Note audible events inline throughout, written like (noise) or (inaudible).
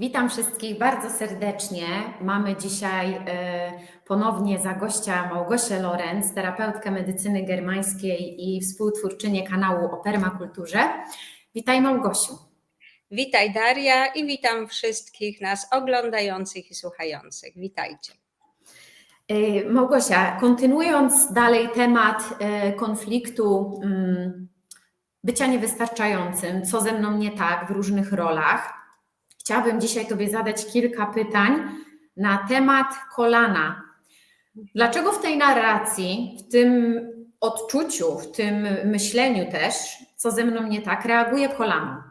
Witam wszystkich bardzo serdecznie. Mamy dzisiaj e, ponownie za gościa Małgosię Lorenz, terapeutkę medycyny germańskiej i współtwórczynię kanału o permakulturze. Witaj Małgosiu. Witaj Daria i witam wszystkich nas oglądających i słuchających. Witajcie. E, Małgosia, kontynuując dalej temat e, konfliktu mm, bycia niewystarczającym, co ze mną nie tak w różnych rolach, Chciałabym dzisiaj Tobie zadać kilka pytań na temat kolana. Dlaczego w tej narracji, w tym odczuciu, w tym myśleniu też, co ze mną nie tak, reaguje kolano?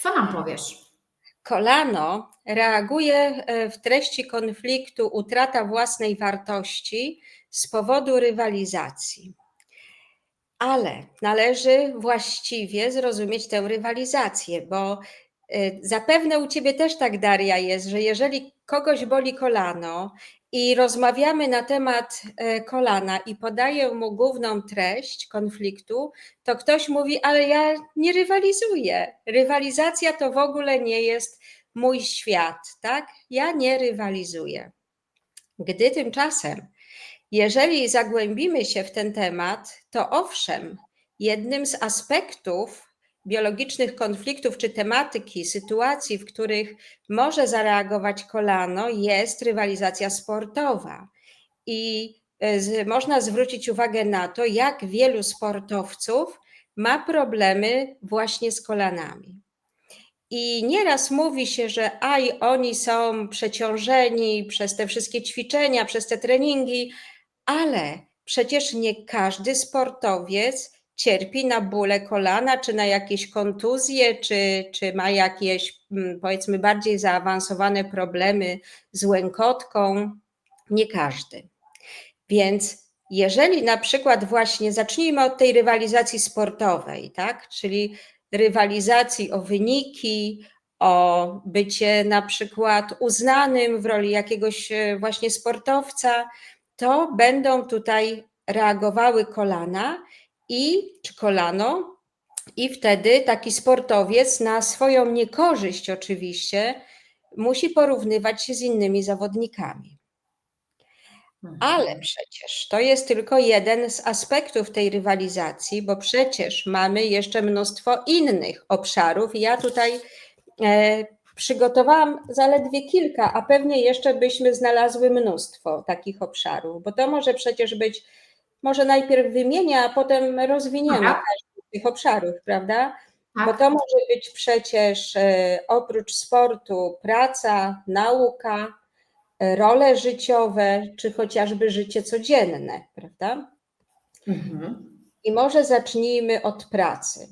Co nam powiesz? Kolano reaguje e, w treści konfliktu utrata własnej wartości z powodu rywalizacji. Ale należy właściwie zrozumieć tę rywalizację, bo zapewne u ciebie też tak, Daria, jest, że jeżeli kogoś boli kolano i rozmawiamy na temat e, kolana i podaję mu główną treść konfliktu, to ktoś mówi, ale ja nie rywalizuję. Rywalizacja to w ogóle nie jest mój świat, tak? Ja nie rywalizuję. Gdy tymczasem, jeżeli zagłębimy się w ten temat, to owszem, jednym z aspektów biologicznych konfliktów czy tematyki, sytuacji, w których może zareagować kolano, jest rywalizacja sportowa. I e, można zwrócić uwagę na to, jak wielu sportowców ma problemy właśnie z kolanami. I nieraz mówi się, że aj, oni są przeciążeni przez te wszystkie ćwiczenia, przez te treningi, ale przecież nie każdy sportowiec cierpi na bóle kolana, czy na jakieś kontuzje, czy, czy ma jakieś mm, powiedzmy bardziej zaawansowane problemy z łękotką. Nie każdy. Więc jeżeli na przykład właśnie zacznijmy od tej rywalizacji sportowej, tak? Czyli rywalizacji o wyniki, o bycie na przykład uznanym w roli jakiegoś e, właśnie sportowca, to będą tutaj reagowały kolana i czy kolano, i wtedy taki sportowiec na swoją niekorzyść oczywiście musi porównywać się z innymi zawodnikami. Mhm. Ale przecież to jest tylko jeden z aspektów tej rywalizacji, bo przecież mamy jeszcze mnóstwo innych obszarów. Ja tutaj e, przygotowałam zaledwie kilka, a pewnie jeszcze byśmy znalazły mnóstwo takich obszarów, bo to może przecież być może najpierw wymienię, a potem rozwiniemy Aha. każdy z tych obszarów, prawda? Tak. Bo to może być przecież e, oprócz sportu praca, nauka, e, role życiowe, czy chociażby życie codzienne, prawda? Mhm. I może zacznijmy od pracy.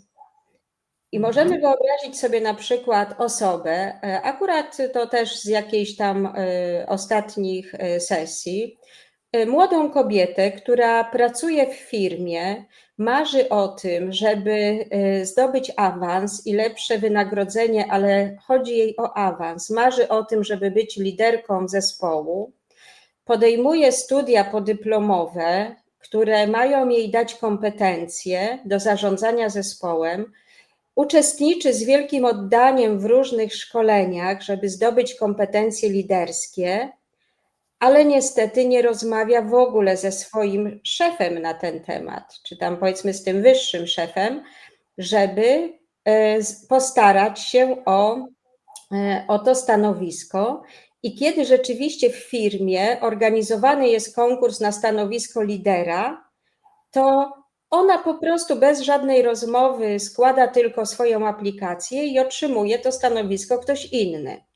I mhm. możemy wyobrazić sobie na przykład osobę, e, akurat to też z jakiejś tam ostatnich sesji, młodą kobietę, która pracuje w firmie, marzy o tym, żeby y, zdobyć awans i lepsze wynagrodzenie, ale chodzi jej o awans, marzy o tym, żeby być liderką zespołu, podejmuje studia podyplomowe, które mają jej dać kompetencje do zarządzania zespołem, uczestniczy z wielkim oddaniem w różnych szkoleniach, żeby zdobyć kompetencje liderskie ale niestety nie rozmawia w ogóle ze swoim szefem na ten temat, czy tam powiedzmy z tym wyższym szefem, żeby e, postarać się o, e, o to stanowisko. I kiedy rzeczywiście w firmie organizowany jest konkurs na stanowisko lidera, to ona po prostu bez żadnej rozmowy składa tylko swoją aplikację i otrzymuje to stanowisko ktoś inny.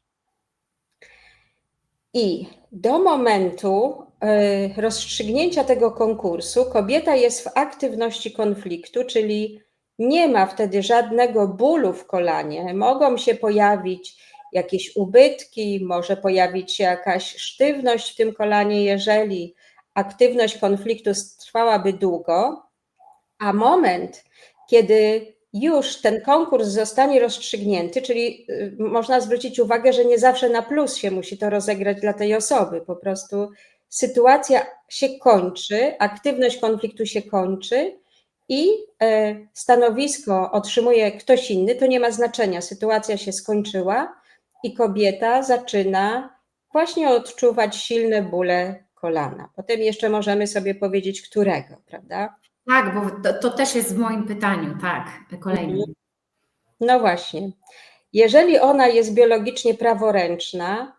I do momentu e, rozstrzygnięcia tego konkursu kobieta jest w aktywności konfliktu, czyli nie ma wtedy żadnego bólu w kolanie. Mogą się pojawić jakieś ubytki, może pojawić się jakaś sztywność w tym kolanie, jeżeli aktywność konfliktu trwałaby długo, a moment, kiedy już ten konkurs zostanie rozstrzygnięty, czyli y, można zwrócić uwagę, że nie zawsze na plus się musi to rozegrać dla tej osoby. Po prostu sytuacja się kończy, aktywność konfliktu się kończy i e, stanowisko otrzymuje ktoś inny, to nie ma znaczenia. Sytuacja się skończyła i kobieta zaczyna właśnie odczuwać silne bóle kolana. Potem jeszcze możemy sobie powiedzieć, którego, prawda? Tak, bo to, to też jest w moim pytaniu, tak, kolejnym. No właśnie. Jeżeli ona jest biologicznie praworęczna,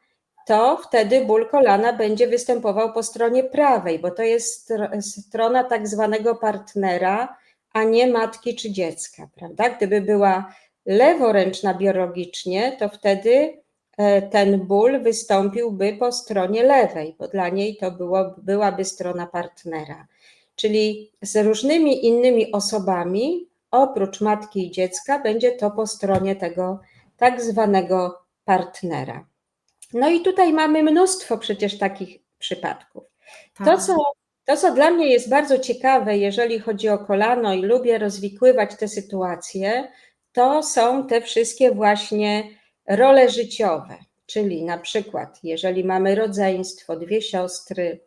to wtedy ból kolana będzie występował po stronie prawej, bo to jest stro- strona tak zwanego partnera, a nie matki czy dziecka, prawda? Gdyby była leworęczna biologicznie, to wtedy e, ten ból wystąpiłby po stronie lewej, bo dla niej to było, byłaby strona partnera. Czyli z różnymi innymi osobami, oprócz matki i dziecka, będzie to po stronie tego tak zwanego partnera. No i tutaj mamy mnóstwo przecież takich przypadków. Tak. To, co, to, co dla mnie jest bardzo ciekawe, jeżeli chodzi o kolano i lubię rozwikływać te sytuacje, to są te wszystkie właśnie role życiowe. Czyli na przykład, jeżeli mamy rodzeństwo, dwie siostry,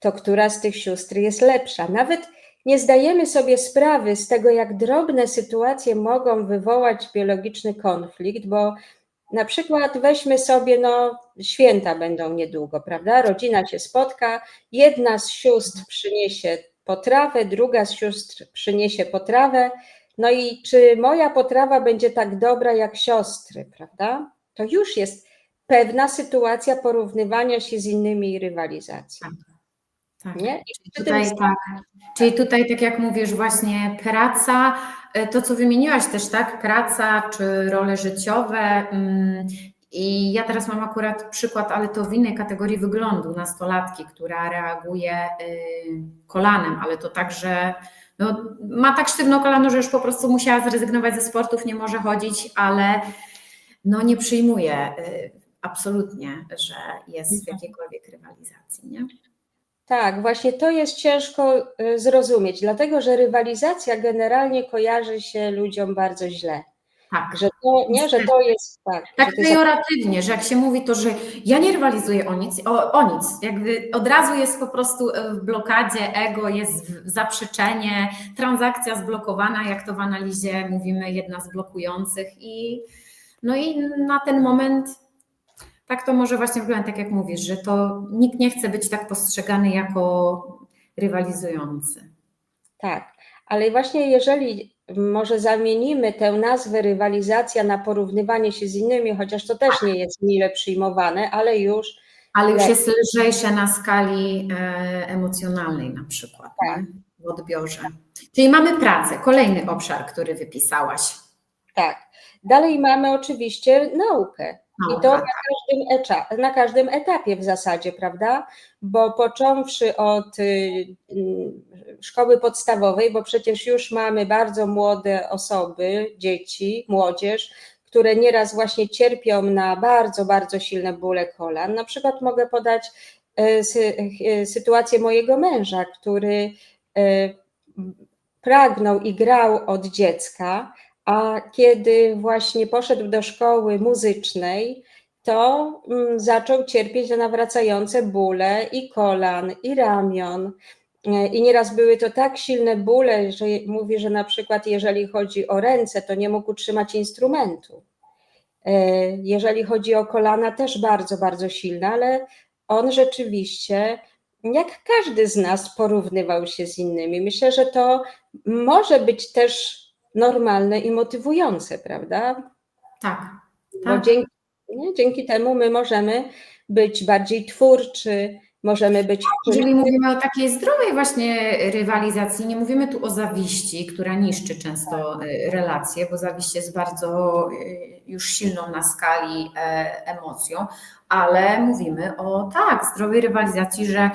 to która z tych sióstr jest lepsza? Nawet nie zdajemy sobie sprawy z tego, jak drobne sytuacje mogą wywołać biologiczny konflikt, bo na przykład weźmy sobie, no, święta będą niedługo, prawda? Rodzina się spotka, jedna z sióstr przyniesie potrawę, druga z sióstr przyniesie potrawę. No i czy moja potrawa będzie tak dobra jak siostry, prawda? To już jest pewna sytuacja porównywania się z innymi i rywalizacji. Tak. Nie? Czyli tutaj, tym- tak, czyli tutaj, tak jak mówisz, właśnie praca, e, to co wymieniłaś też, tak? Praca czy role życiowe. mm, I ja teraz mam akurat przykład, ale to w innej kategorii wyglądu nastolatki, która reaguje y, kolanem, ale to także no, ma tak sztywno kolano, że już po prostu musiała zrezygnować ze sportów, nie może chodzić, ale no nie przyjmuje y, absolutnie, że jest w jakiejkolwiek rywalizacji, nie? Tak, właśnie to jest ciężko y, zrozumieć, dlatego że rywalizacja generalnie kojarzy się ludziom bardzo źle. Tak. Że to, nie, że to jest tak. Tak że to jest pejoratywnie, że jak się mówi to, że ja nie rywalizuję o nic, o, o nic, jakby od razu jest po prostu e, w blokadzie, ego, jest zaprzeczenie, transakcja zblokowana, jak to w analizie mówimy, jedna z blokujących i no i na ten moment tak to może właśnie wyglądać, tak jak mówisz, że to nikt nie chce być tak postrzegany jako rywalizujący. Tak, ale właśnie jeżeli może zamienimy tę nazwę rywalizacja na porównywanie się z innymi, chociaż to też nie jest mile przyjmowane, ale już Ale już jest lżejsze na skali e, emocjonalnej na przykład, Tak. nie? w odbiorze. Czyli mamy pracę, kolejny obszar, który wypisałaś. tak. Dalej mamy oczywiście naukę. I Nauka, to na tak. każdym, echa- na każdym etapie w zasadzie, prawda? Bo począwszy od y, y, szkoły podstawowej, bo przecież już mamy bardzo młode osoby, dzieci, młodzież, które nieraz właśnie cierpią na bardzo, bardzo silne bóle kolan. Na przykład mogę podać y, sy, sytuację mojego męża, który pragnął i grał od dziecka, a kiedy właśnie poszedł do szkoły muzycznej, to mm, zaczął cierpieć na nawracające bóle i kolan, i ramion. E, I nieraz były to tak silne bóle, że mówi, że na przykład jeżeli chodzi o ręce, to nie mógł utrzymać instrumentu. E, Jeżeli chodzi o kolana, też bardzo, bardzo silne, ale on rzeczywiście, jak każdy z nas, porównywał się z innymi. Myślę, że to może być też normalne i motywujące, prawda? Tak, tak. dzięki, nie, dzięki temu my możemy być bardziej twórczy, możemy być. Jeżeli mówimy o takiej zdrowej właśnie rywalizacji, nie mówimy tu o zawiści, która niszczy często y, relacje, bo zawiść jest bardzo y, już silną na skali e, emocją, ale mówimy o tak, zdrowej rywalizacji, że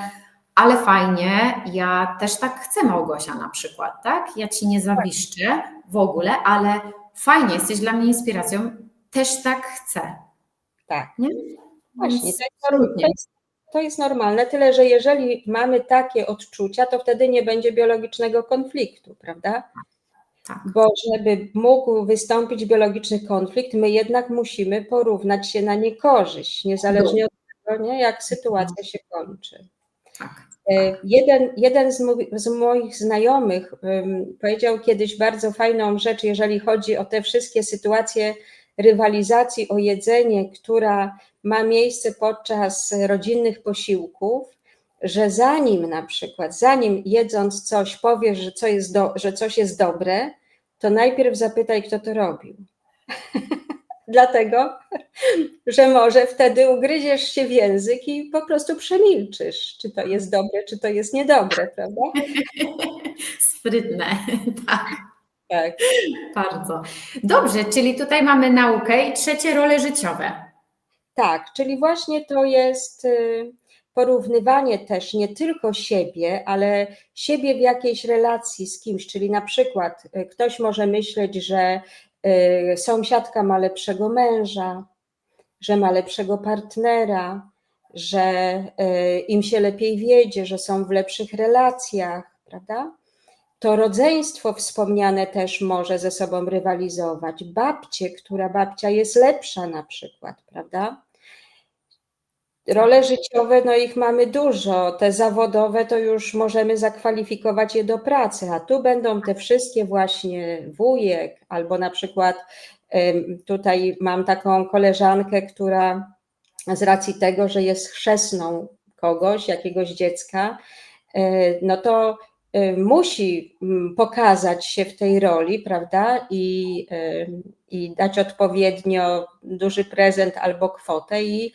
ale fajnie, ja też tak chcę Małgosia na przykład, tak? Ja ci nie zawiszczę w ogóle, ale fajnie, jesteś dla mnie inspiracją, też tak chcę. Tak. Nie? Właśnie, Więc to jest, absolutnie. to, jest, to jest normalne, tyle że jeżeli mamy takie odczucia, to wtedy nie będzie biologicznego konfliktu, prawda? Tak. Bo żeby mógł wystąpić biologiczny konflikt, my jednak musimy porównać się na niekorzyść, niezależnie od tego, nie, jak sytuacja się kończy. Tak. E, Jeden, jeden z, mój, z moich znajomych powiedział kiedyś bardzo fajną rzecz, jeżeli chodzi o te wszystkie sytuacje rywalizacji o jedzenie, która ma miejsce podczas rodzinnych posiłków, że zanim na przykład, zanim jedząc coś powiesz, że, co jest do, że coś jest dobre, to najpierw zapytaj, kto to robił. (laughs) Dlatego, że może wtedy ugryziesz się w język i po prostu przemilczysz, czy to jest dobre, czy to jest niedobre, prawda? (laughs) Sprytne, (laughs) tak. Tak. Bardzo. Dobrze, czyli tutaj mamy naukę i trzecie role życiowe. Tak, czyli właśnie to jest y, porównywanie też nie tylko siebie, ale siebie w jakiejś relacji z kimś, czyli na przykład y, ktoś może myśleć, że sąsiadka ma lepszego męża, że ma lepszego partnera, że im się lepiej wiedzie, że są w lepszych relacjach, prawda? To rodzeństwo wspomniane też może ze sobą rywalizować. Babcie, która babcia jest lepsza na przykład, prawda? Role życiowe, no ich mamy dużo. Te zawodowe to już możemy zakwalifikować je do pracy, a tu będą te wszystkie właśnie wujek, albo na przykład tutaj mam taką koleżankę, która z racji tego, że jest chrzestną kogoś, jakiegoś dziecka, e, no to e, musi mm, pokazać się w tej roli, prawda? I, i dać odpowiednio duży prezent albo kwotę i,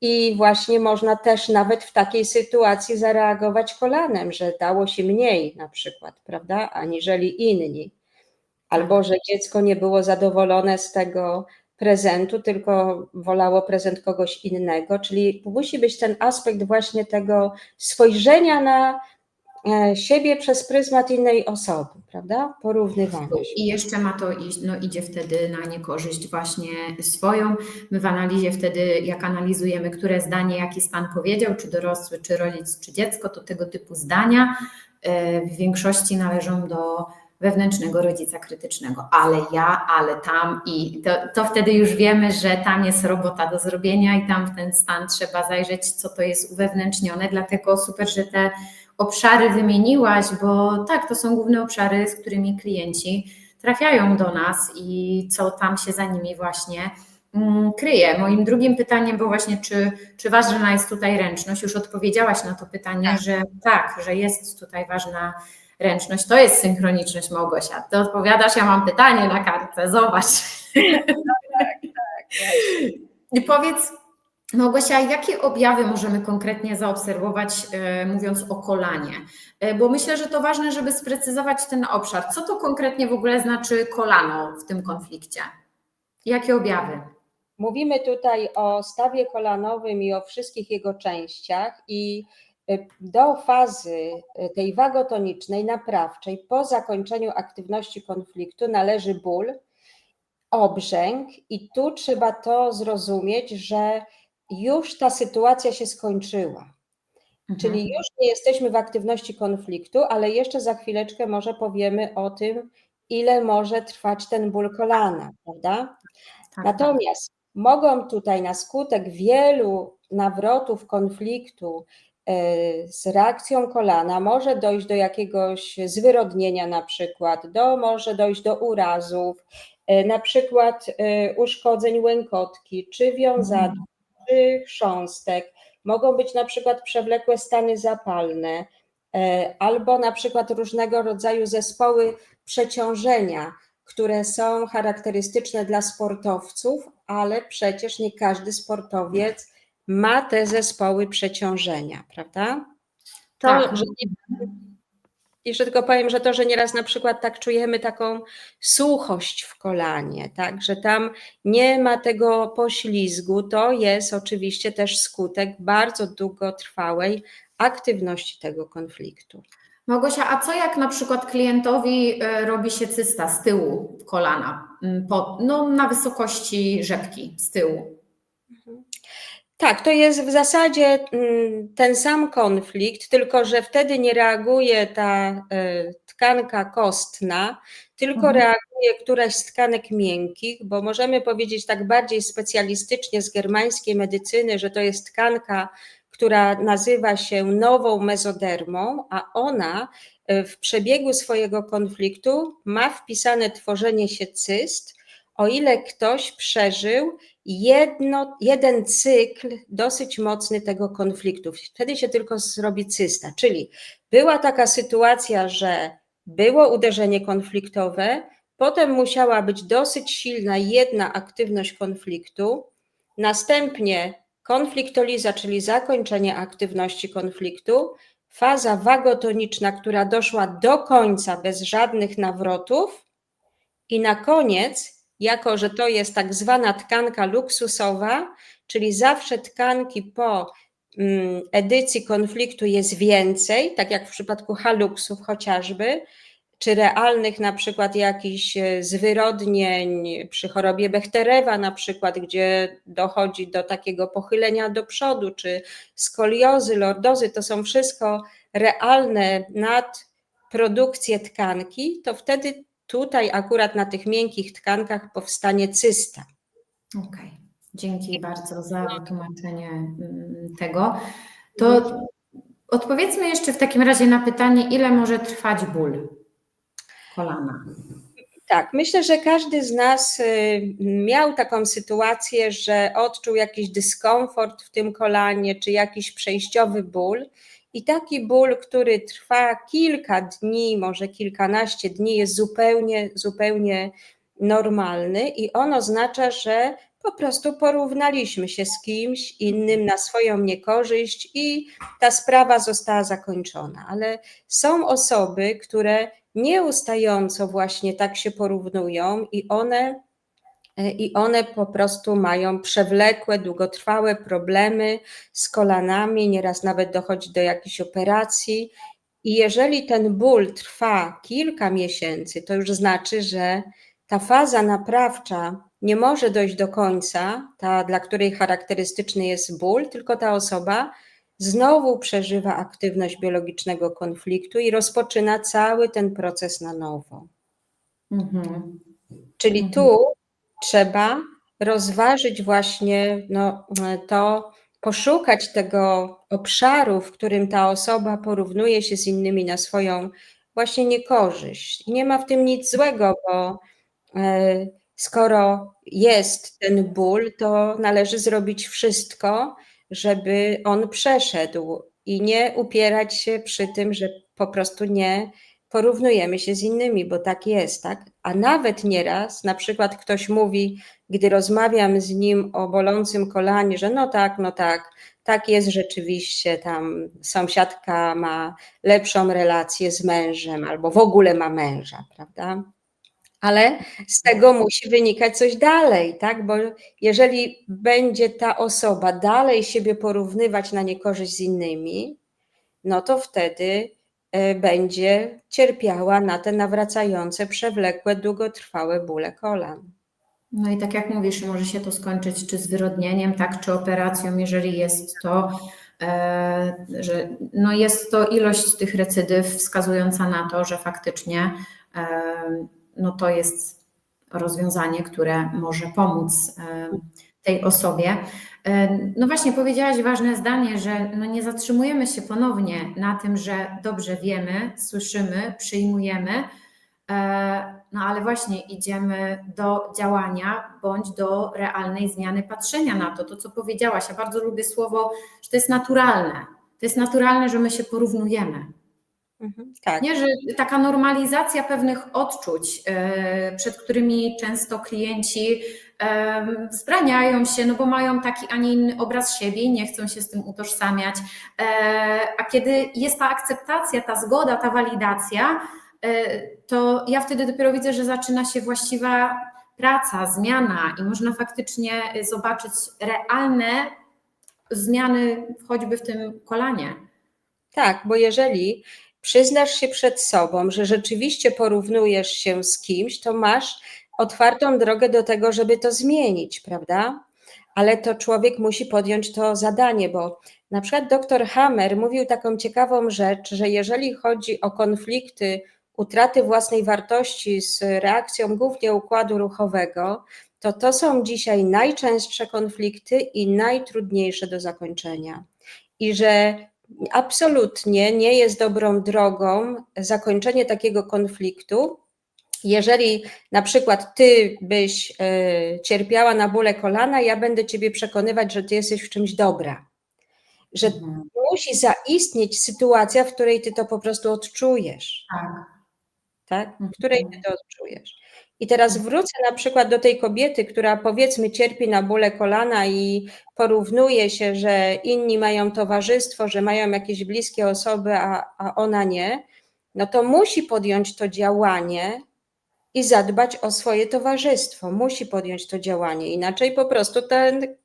i właśnie można też nawet w takiej sytuacji zareagować kolanem, że dało się mniej na przykład, prawda, aniżeli inni. Albo że dziecko nie było zadowolone z tego prezentu, tylko wolało prezent kogoś innego. Czyli musi być ten aspekt właśnie tego spojrzenia na siebie przez pryzmat innej osoby, prawda? Porównywanie. I jeszcze ma to iść, no idzie wtedy na niekorzyść właśnie swoją. My w analizie wtedy, jak analizujemy, które zdanie, jaki stan powiedział, czy dorosły, czy rodzic, czy dziecko, to tego typu zdania e, w większości należą do wewnętrznego rodzica krytycznego, ale ja, ale tam i to, to wtedy już wiemy, że tam jest robota do zrobienia i tam w ten stan trzeba zajrzeć, co to jest uwewnętrznione, dlatego super, że te obszary wymieniłaś, bo tak, to są główne obszary, z którymi klienci trafiają do nas i co tam się za nimi właśnie mm, kryje. Moim drugim pytaniem było właśnie, czy, czy ważna jest tutaj ręczność? Już odpowiedziałaś na to pytanie, tak. że tak, że jest tutaj ważna ręczność. To jest synchroniczność Małgosia. Ty odpowiadasz, ja mam pytanie na kartce, zobacz. (laughs) Tak, tak, tak. I powiedz, Małgosia, jakie objawy możemy konkretnie zaobserwować, e, mówiąc o kolanie? E, bo myślę, że to ważne, żeby sprecyzować ten obszar. Co to konkretnie w ogóle znaczy kolano w tym konflikcie? Jakie objawy? Mówimy tutaj o stawie kolanowym i o wszystkich jego częściach, i e, do fazy tej wagotonicznej, naprawczej, po zakończeniu aktywności konfliktu należy ból, obrzęk, i tu trzeba to zrozumieć, że już ta sytuacja się skończyła. Mhm. Czyli już nie jesteśmy w aktywności konfliktu, ale jeszcze za chwileczkę może powiemy o tym, ile może trwać ten ból kolana, prawda? Tak, tak. Natomiast tak. mogą tutaj na skutek wielu nawrotów konfliktu e, z reakcją kolana może dojść do jakiegoś zwyrodnienia na przykład, do, może dojść do urazów, e, na przykład e, uszkodzeń łękotki czy wiązadła, mhm chrząstek, mogą być na przykład przewlekłe stany zapalne, e, albo na przykład różnego rodzaju zespoły przeciążenia, które są charakterystyczne dla sportowców, ale przecież nie każdy sportowiec ma te zespoły przeciążenia, prawda? To, tak. że nie, jeszcze tylko powiem, że to, że nieraz na przykład tak czujemy taką suchość w kolanie, tak, że tam nie ma tego poślizgu, to jest oczywiście też skutek bardzo długotrwałej aktywności tego konfliktu. Małgosia, a co jak na przykład klientowi e, robi się cysta z tyłu kolana, po, no, na wysokości rzepki z tyłu? Tak, to jest w zasadzie mm, ten sam konflikt, tylko że wtedy nie reaguje ta e, tkanka kostna, tylko mhm. reaguje któraś z tkanek miękkich, bo możemy powiedzieć tak bardziej specjalistycznie z germańskiej medycyny, że to jest tkanka, która nazywa się nową mezodermą, a ona e, w przebiegu swojego konfliktu ma wpisane tworzenie się cyst o ile ktoś przeżył jedno, jeden cykl dosyć mocny tego konfliktu. Wtedy się tylko zrobi cysta. Czyli była taka sytuacja, że było uderzenie konfliktowe, potem musiała być dosyć silna jedna aktywność konfliktu, następnie konfliktoliza, czyli zakończenie aktywności konfliktu, faza wagotoniczna, która doszła do końca bez żadnych nawrotów, i na koniec, jako że to jest tak zwana tkanka luksusowa, czyli zawsze tkanki po mm, edycji konfliktu jest więcej, tak jak w przypadku haluksów chociażby, czy realnych na przykład jakichś e, zwyrodnień przy chorobie Bechterewa na przykład, gdzie dochodzi do takiego pochylenia do przodu, czy skoliozy, lordozy, to są wszystko realne nadprodukcje tkanki, to wtedy tutaj akurat na tych miękkich tkankach powstanie cysta. Okej, dzięki bardzo za wytłumaczenie mm, tego. To odpowiedzmy jeszcze w takim razie na pytanie, ile może trwać ból kolana? Tak, myślę, że każdy z nas y, miał taką sytuację, że odczuł jakiś dyskomfort w tym kolanie, czy jakiś przejściowy ból. I taki ból, który trwa kilka dni, może kilkanaście dni, jest zupełnie, zupełnie normalny i on oznacza, że po prostu porównaliśmy się z kimś innym na swoją niekorzyść i ta sprawa została zakończona. Ale są osoby, które nieustająco właśnie tak się porównują i one, i one po prostu mają przewlekłe, długotrwałe problemy z kolanami, nieraz nawet dochodzi do jakichś operacji. I jeżeli ten ból trwa kilka miesięcy, to już znaczy, że ta faza naprawcza nie może dojść do końca, ta, dla której charakterystyczny jest ból, tylko ta osoba znowu przeżywa aktywność biologicznego konfliktu i rozpoczyna cały ten proces na nowo. Mhm. Czyli Mhm. tu trzeba rozważyć właśnie no, to, poszukać tego obszaru, w którym ta osoba porównuje się z innymi na swoją właśnie niekorzyść. Nie ma w tym nic złego, bo e, skoro jest ten ból, to należy zrobić wszystko, żeby on przeszedł i nie upierać się przy tym, że po prostu nie porównujemy się z innymi, bo tak jest, tak? A nawet nieraz, na przykład ktoś mówi, gdy rozmawiam z nim o bolącym kolanie, że no tak, no tak, tak jest rzeczywiście, tam sąsiadka ma lepszą relację z mężem albo w ogóle ma męża, prawda? Ale z tego musi wynikać coś dalej, tak? Bo jeżeli będzie ta osoba dalej siebie porównywać na niekorzyść z innymi, no to wtedy będzie cierpiała na te nawracające, przewlekłe, długotrwałe bóle kolan. No i tak jak mówisz, może się to skończyć czy zwyrodnieniem, tak, czy operacją, jeżeli jest to, e, że no jest to ilość tych recydyw wskazująca na to, że faktycznie e, no to jest rozwiązanie, które może pomóc e, tej osobie. E, No właśnie, powiedziałaś ważne zdanie, że no nie zatrzymujemy się ponownie na tym, że dobrze wiemy, słyszymy, przyjmujemy, e, no ale właśnie idziemy do działania bądź do realnej zmiany patrzenia na to. To, co powiedziałaś, ja bardzo lubię słowo, że to jest naturalne. To jest naturalne, że my się porównujemy. Mhm, tak. Nie, że taka normalizacja pewnych odczuć, e, przed którymi często klienci wzbraniają się, no bo mają taki, a nie inny obraz siebie i nie chcą się z tym utożsamiać. E, A kiedy jest ta akceptacja, ta zgoda, ta walidacja, e, to ja wtedy dopiero widzę, że zaczyna się właściwa praca, zmiana i można faktycznie zobaczyć realne zmiany choćby w tym kolanie. Tak, bo jeżeli przyznasz się przed sobą, że rzeczywiście porównujesz się z kimś, to masz otwartą drogę do tego, żeby to zmienić, prawda? Ale to człowiek musi podjąć to zadanie, bo na przykład dr Hammer mówił taką ciekawą rzecz, że jeżeli chodzi o konflikty utraty własnej wartości z reakcją głównie układu ruchowego, to to są dzisiaj najczęstsze konflikty i najtrudniejsze do zakończenia. I że absolutnie nie jest dobrą drogą zakończenie takiego konfliktu, jeżeli na przykład ty byś e, cierpiała na bóle kolana, ja będę ciebie przekonywać, że ty jesteś w czymś dobra. Że Mhm. musi zaistnieć sytuacja, w której ty to po prostu odczujesz, Tak. tak? Mhm. W której ty to odczujesz. I teraz wrócę na przykład do tej kobiety, która powiedzmy cierpi na bóle kolana i porównuje się, że inni mają towarzystwo, że mają jakieś bliskie osoby, a, a ona nie, no to musi podjąć to działanie i zadbać o swoje towarzystwo. Musi podjąć to działanie, inaczej po prostu ten,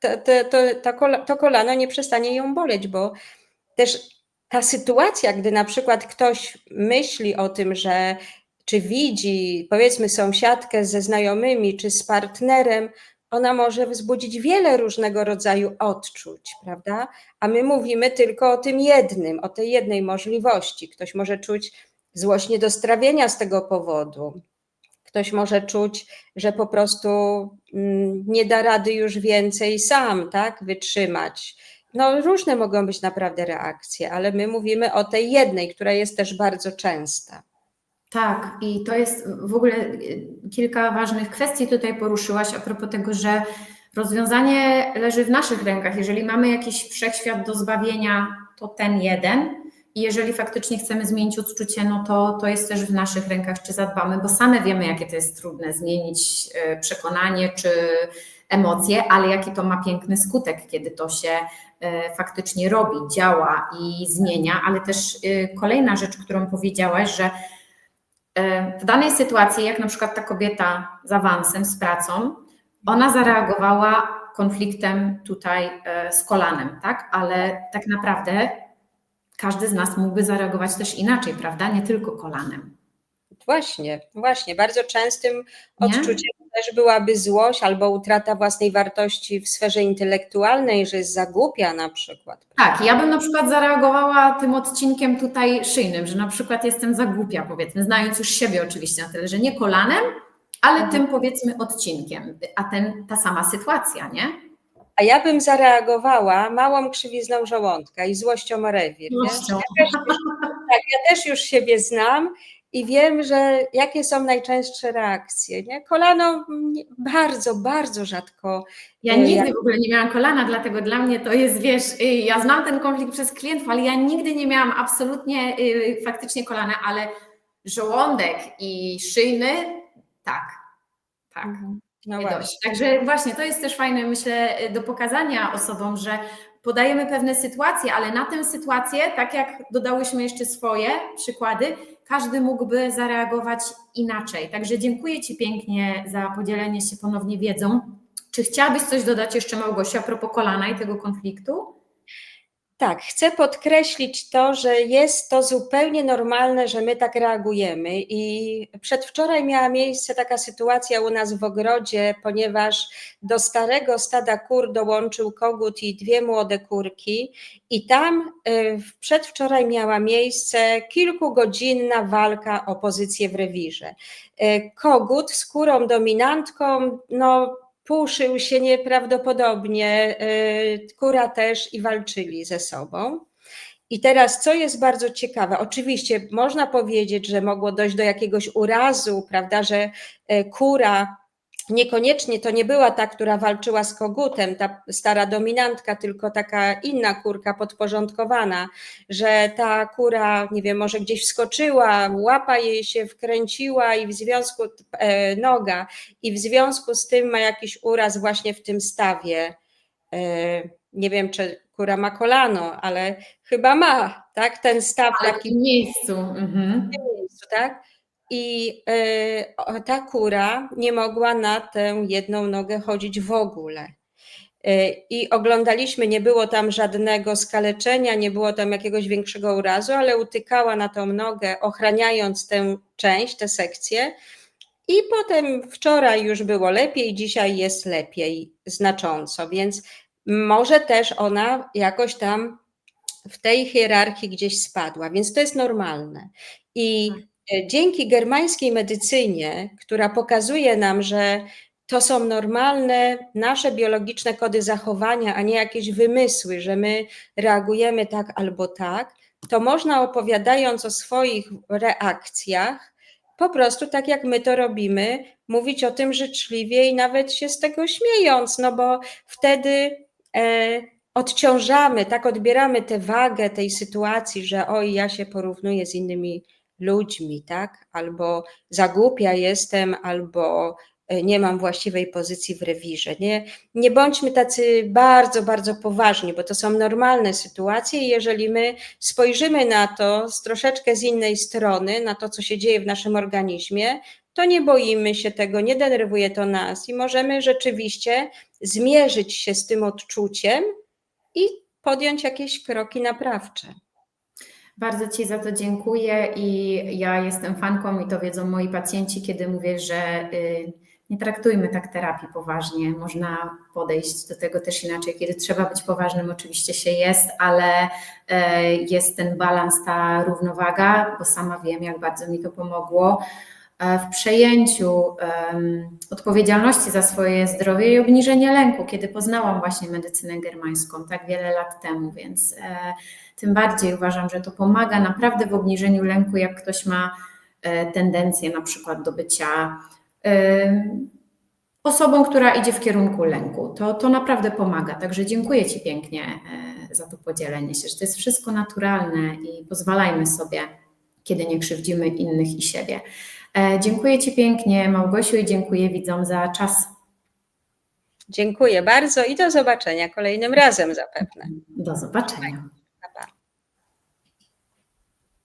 te, te, to, ta kola, to kolano nie przestanie ją boleć, bo też ta sytuacja, gdy na przykład ktoś myśli o tym, że czy widzi, powiedzmy, sąsiadkę ze znajomymi, czy z partnerem, ona może wzbudzić wiele różnego rodzaju odczuć, prawda? A my mówimy tylko o tym jednym, o tej jednej możliwości. Ktoś może czuć złość nie do strawienia z tego powodu. Ktoś może czuć, że po prostu mm, nie da rady już więcej sam, tak, wytrzymać. No, różne mogą być naprawdę reakcje, ale my mówimy o tej jednej, która jest też bardzo częsta. Tak, i to jest w ogóle y, kilka ważnych kwestii tutaj poruszyłaś a propos tego, że rozwiązanie leży w naszych rękach. Jeżeli mamy jakiś wszechświat do zbawienia, to ten jeden. I jeżeli faktycznie chcemy zmienić odczucie, no to to jest też w naszych rękach, czy zadbamy, bo same wiemy, jakie to jest trudne zmienić y, przekonanie czy emocje, ale jaki to ma piękny skutek, kiedy to się y, faktycznie robi, działa i zmienia. Ale też y, kolejna rzecz, którą powiedziałaś, że E, w danej sytuacji, jak na przykład ta kobieta z awansem, z pracą, ona zareagowała konfliktem tutaj e, z kolanem, tak? Ale tak naprawdę każdy z nas mógłby zareagować też inaczej, prawda? Nie tylko kolanem. Właśnie, właśnie. Bardzo częstym Nie? odczuciem też byłaby złość albo utrata własnej wartości w sferze intelektualnej, że jest zagłupia na przykład. Tak, ja bym na przykład zareagowała tym odcinkiem tutaj szyjnym, że na przykład jestem za głupia, powiedzmy, znając już siebie oczywiście na tyle, że nie kolanem, ale Mhm. tym powiedzmy odcinkiem, a ten, ta sama sytuacja, nie? A ja bym zareagowała małą krzywizną żołądka i złością o rewir. Złością. Ja też, już, tak, ja też już siebie znam i wiem, że jakie są najczęstsze reakcje. Nie? Kolano bardzo, bardzo rzadko. Ja e, nigdy w ogóle nie miałam kolana, dlatego dla mnie to jest, wiesz, y, ja znam ten konflikt przez klientów, ale ja nigdy nie miałam absolutnie y, faktycznie kolana, ale żołądek i szyjny, tak, tak. No Nie właśnie. dość. Także właśnie to jest też fajne, myślę, do pokazania osobom, że podajemy pewne sytuacje, ale na tę sytuację, tak jak dodałyśmy jeszcze swoje przykłady, każdy mógłby zareagować inaczej. Także dziękuję Ci pięknie za podzielenie się ponownie wiedzą. Czy chciałabyś coś dodać jeszcze, Małgosia, a propos kolana i tego konfliktu? Tak, chcę podkreślić to, że jest to zupełnie normalne, że my tak reagujemy. I przedwczoraj miała miejsce taka sytuacja u nas w ogrodzie, ponieważ do starego stada kur dołączył kogut i dwie młode kurki. I tam y, przedwczoraj miała miejsce kilkugodzinna walka o pozycję w rewirze. Y, Kogut z kurą dominantką, no puszył się nieprawdopodobnie, y, kura też i walczyli ze sobą. I teraz, co jest bardzo ciekawe, oczywiście można powiedzieć, że mogło dojść do jakiegoś urazu, prawda, że e, kura niekoniecznie to nie była ta, która walczyła z kogutem, ta stara dominantka, tylko taka inna kurka podporządkowana, że ta kura, nie wiem, może gdzieś wskoczyła, łapa jej się wkręciła i w związku, e, noga, i w związku z tym ma jakiś uraz właśnie w tym stawie. E, Nie wiem, czy kura ma kolano, ale chyba ma, tak? Ten staw Ale w taki tym miejscu. Mhm. miejscu, tak? I o, ta kura nie mogła na tę jedną nogę chodzić w ogóle. Y, I oglądaliśmy, nie było tam żadnego skaleczenia, nie było tam jakiegoś większego urazu, ale utykała na tą nogę, ochraniając tę część, tę sekcję. I potem wczoraj już było lepiej, dzisiaj jest lepiej znacząco, więc może też ona jakoś tam w tej hierarchii gdzieś spadła, więc to jest normalne. I e, dzięki germańskiej medycynie, która pokazuje nam, że to są normalne nasze biologiczne kody zachowania, a nie jakieś wymysły, że my reagujemy tak albo tak, to można opowiadając o swoich reakcjach, po prostu tak jak my to robimy, mówić o tym życzliwie i nawet się z tego śmiejąc, no bo wtedy e, odciążamy, tak odbieramy tę wagę tej sytuacji, że oj, ja się porównuję z innymi ludźmi, tak? Albo za głupia jestem, albo e, nie mam właściwej pozycji w rewirze. Nie, nie bądźmy tacy bardzo, bardzo poważni, bo to są normalne sytuacje i jeżeli my spojrzymy na to z troszeczkę z innej strony, na to, co się dzieje w naszym organizmie, to nie boimy się tego, nie denerwuje to nas i możemy rzeczywiście zmierzyć się z tym odczuciem i podjąć jakieś kroki naprawcze. Bardzo Ci za to dziękuję i ja jestem fanką i to wiedzą moi pacjenci, kiedy mówię, że y, nie traktujmy tak terapii poważnie. Można podejść do tego też inaczej. Kiedy trzeba być poważnym, oczywiście się jest, ale e, jest ten balans, ta równowaga, bo sama wiem, jak bardzo mi to pomogło w przejęciu odpowiedzialności za swoje zdrowie i obniżenie lęku, kiedy poznałam właśnie medycynę germańską tak wiele lat temu, więc e, tym bardziej uważam, że to pomaga naprawdę w obniżeniu lęku, jak ktoś ma e, tendencję na przykład do bycia e, osobą, która idzie w kierunku lęku. To, to naprawdę pomaga. Także dziękuję Ci pięknie e, za to podzielenie się, że to jest wszystko naturalne i pozwalajmy sobie, kiedy nie krzywdzimy innych i siebie. E, Dziękuję Ci pięknie, Małgosiu, i dziękuję widzom za czas. Dziękuję bardzo i do zobaczenia kolejnym razem zapewne. Do zobaczenia.